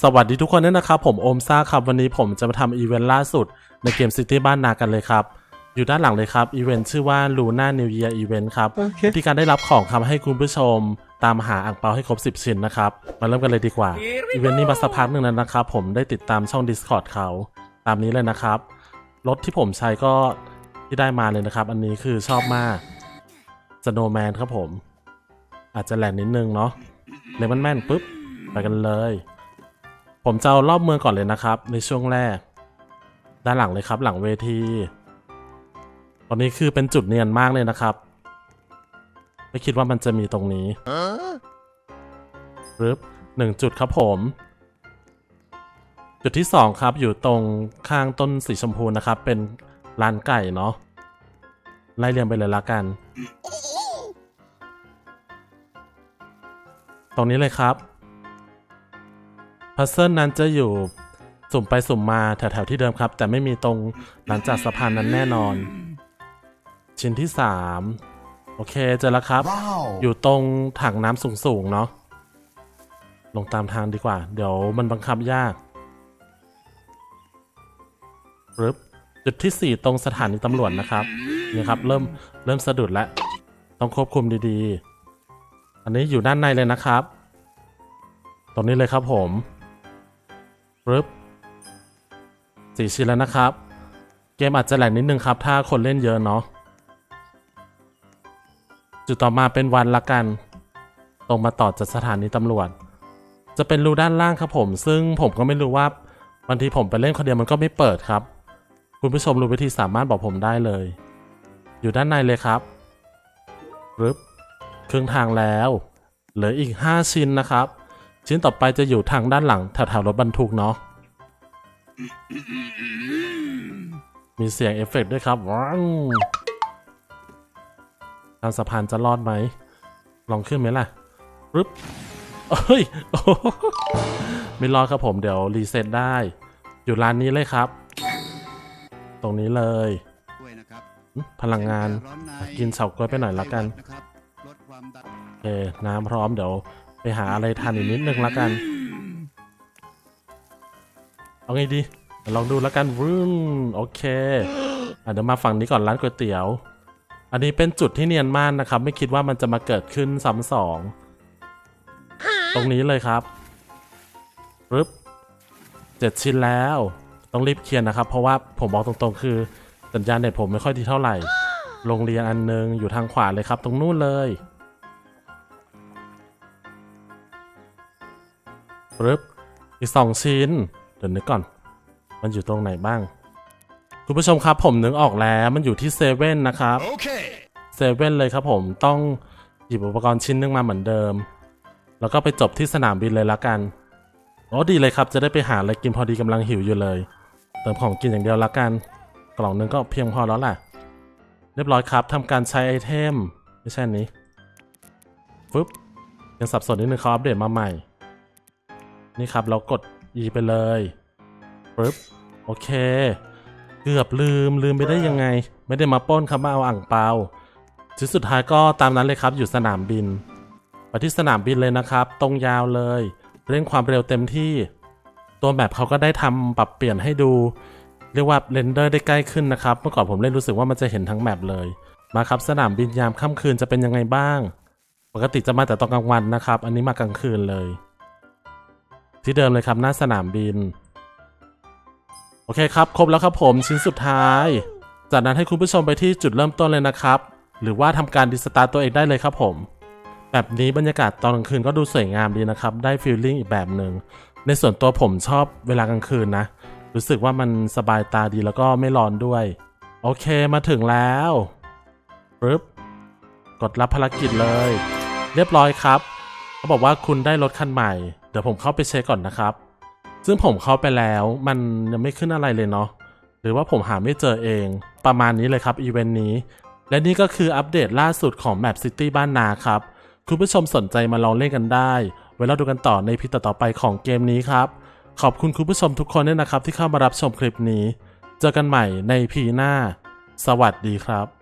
สวัสดีทุกคนด้วยนะครับ ผมโอมซ่าครับ วันนี้ผมจะมาทำอีเวนต์ล่าสุดในเกมซิตี้บ้านนากันเลยครับ อยู่ด้านหลังเลยครับ อีเวนต์ชื่อว่า Luna New Year Event ครับโอเควิธีการได้รับของคำให้คุณผู้ชมตามหาอ่างเปาให้ครบ 10 ชิ้นนะครับ มาเริ่มกันเลยดีกว่า อีเวนต์นี้มาสักพักหนึ่งแล้วนะครับผมได้ติดตามช่อง Discord เขา ตามนี้เลยนะครับ รถที่ผมใช้ก็ที่ได้มาเลยนะครับ อันนี้คือชอบมาก Snowman ครับผม อาจจะแหลกนิดนึงเนาะเลมอนแมนปุ๊บไปกันเลย ผมจะเอารอบเมืองก่อนเลยนะครับ ในช่วงแรก ด้านหลังเลยครับหลังเวที ตอนนี้คือเป็นจุดเนียนมากเลยนะครับ ไม่คิดว่ามันจะมีตรงนี้ปึ๊บหนึ่งจุดครับผม จุดที่สองครับอยู่ตรงข้างต้นสีชมพูนะครับ เป็นร้านไก่เนาะไล่เรียงไปเลยละกัน ตรงนี้เลยครับ พัซเซิลนั้นจะอยู่สุ่มไปสุ่มมาแถวๆที่เดิมครับ แต่ไม่มีตรงหลังจากสะพานนั้นแน่นอน ชิ้นที่ 3 โอเคเจอแล้วครับ Wow. อยู่ตรงถังน้ำสูงๆ เนาะลงตามทางดีกว่า เดี๋ยวมันบังคับยากปึ๊บจุดที่ 4 ตรงสถานีตำรวจนะครับนี่ครับ เริ่มเริ่มสะดุดแล้ว ต้องควบคุมดีๆ อันนี้อยู่ด้านในเลยนะครับ ตรงนี้เลยครับผม ปึ๊บสี่ชิ้นแล้วนะครับ เกมอาจจะแหลกนิดนึงครับ ถ้าคนเล่นเยอะเนาะจุดต่อมาเป็นวันละกัน ตรงมาต่อจากสถานีตำรวจ จะเป็นรูด้านล่างครับผม ซึ่งผมก็ไม่รู้ว่าบางทีผมไปเล่นคนเดียวมันก็ไม่เปิดครับ คุณผู้ชมรู้วิธีสามารถบอกผมได้เลย อยู่ด้านในเลยครับรึบครึ่งทางแล้ว เหลืออีก 5 ชิ้นนะครับ ชิ้นต่อไปจะอยู่ทางด้านหลังแถวๆรถบรรทุกเนาะ มีเสียงเอฟเฟกต์ด้วยครับว้าวทางสะพานจะรอดไหม ลองขึ้นไหมล่ะปึ๊บเฮ้ยโอ้โหไม่รอดครับผมเดี๋ยวรีเซ็ตได้ อยู่ร้านนี้เลยครับ ตรงนี้เลยด้วยนะครับหึพลังงานร้อนในกินเฉาก๊วยไปหน่อยละกันนะครับลดความดันโอเคน้ำพร้อมเดี๋ยว ไปหาอะไรทานอีกนิดนึงละกัน เอาไงดี ลองดูละกันวืมโอเคอะเดี๋ยวมาฝั่งนี้ก่อนร้านก๋วยเตี๋ยว อันนี้เป็นจุดที่เนียนมากนะครับ ไม่คิดว่ามันจะมาเกิดขึ้นซ้ำสอง ตรงนี้เลยครับปึ๊บเจ็ดชิ้นแล้ว ต้องรีบเคลียร์นะครับ เพราะว่าผมบอกตรงๆ คือ สัญญาณเน็ตผมไม่ค่อยดีเท่าไหร่ โรงเรียนอันนึงอยู่ทางขวาเลยครับ ตรงนู้นเลย ปึ๊บอีกสองชิ้น เดี๋ยวนึกก่อน มันอยู่ตรงไหนบ้าง คุณผู้ชมครับผมนึกออกแล้วมันอยู่ที่เซเว่นนะครับ Okay. เซเว่นเลยครับผมต้องหยิบอุปกรณ์ชิ้นหนึงมาเหมือนเดิม แล้วก็ไปจบที่สนามบินเลยละกันโอ้ดีเลยครับจะได้ไปหาอะไรกินพอดีกำลังหิวอยู่เลย เติมของกินอย่างเดียวละกัน กล่องหนึงก็เพียงพอแล้วแหละเรียบร้อยครับทำการใช้ไอเทม ไม่ใช่อันนี้ฟึบยังสับสนนิดนึงเขาอัปเดตมาใหม่ นี่ครับเรากด E ไปเลยปึ๊บโอเค เกือบลืมลืมไปได้ยังไง ไม่ได้มาป้นครับมาเอาอ่างเปาชิ้นสุดท้ายก็ตามนั้นเลยครับอยู่สนามบินไปที่สนามบินเลยนะครับ ตรงยาวเลยเร่งความเร็วเต็มที่ ตัวแบบเขาก็ได้ทำปรับเปลี่ยนให้ดู เรียกว่าเรนเดอร์ได้ใกล้ขึ้นนะครับ เมื่อก่อนผมเล่นรู้สึกว่ามันจะเห็นทั้งแมปเลย มาครับสนามบินยามค่ำคืนจะเป็นยังไงบ้าง ปกติจะมาแต่ตอนกลางวันนะครับ อันนี้มากลางคืนเลย ที่เดิมเลยครับหน้าสนามบิน โอเคครับ ครบแล้วครับผมชิ้นสุดท้าย จากนั้นให้คุณผู้ชมไปที่จุดเริ่มต้นเลยนะครับ หรือว่าทำการดิสตาร์ตัวเองได้เลยครับผม แบบนี้บรรยากาศตอนกลางคืนก็ดูสวยงามดีนะครับ ได้ฟีลลิ่งอีกแบบหนึ่งในส่วนตัวผมชอบเวลากลางคืนนะ รู้สึกว่ามันสบายตาดีแล้วก็ไม่ร้อนด้วย โอเคมาถึงแล้วปึ๊บกดรับภารกิจเลย เรียบร้อยครับ เขาบอกว่าคุณได้รถคันใหม่ เดี๋ยวผมเข้าไปเช็คก่อนนะครับ ซึ่งผมเข้าไปแล้วมันยังไม่ขึ้นอะไรเลยเนาะหรือว่าผมหาไม่เจอเองประมาณนี้เลยครับอีเวนต์นี้ และนี่ก็คืออัปเดตล่าสุดของ Map City บ้านนาครับ คุณผู้ชมสนใจมาลองเล่นกันได้ ไว้เราดูกันต่อในพิตต่อไปของเกมนี้ครับ ขอบคุณคุณผู้ชมทุกคนด้วยนะครับที่เข้ามารับชมคลิปนี้ เจอกันใหม่ในพีหน้า สวัสดีครับ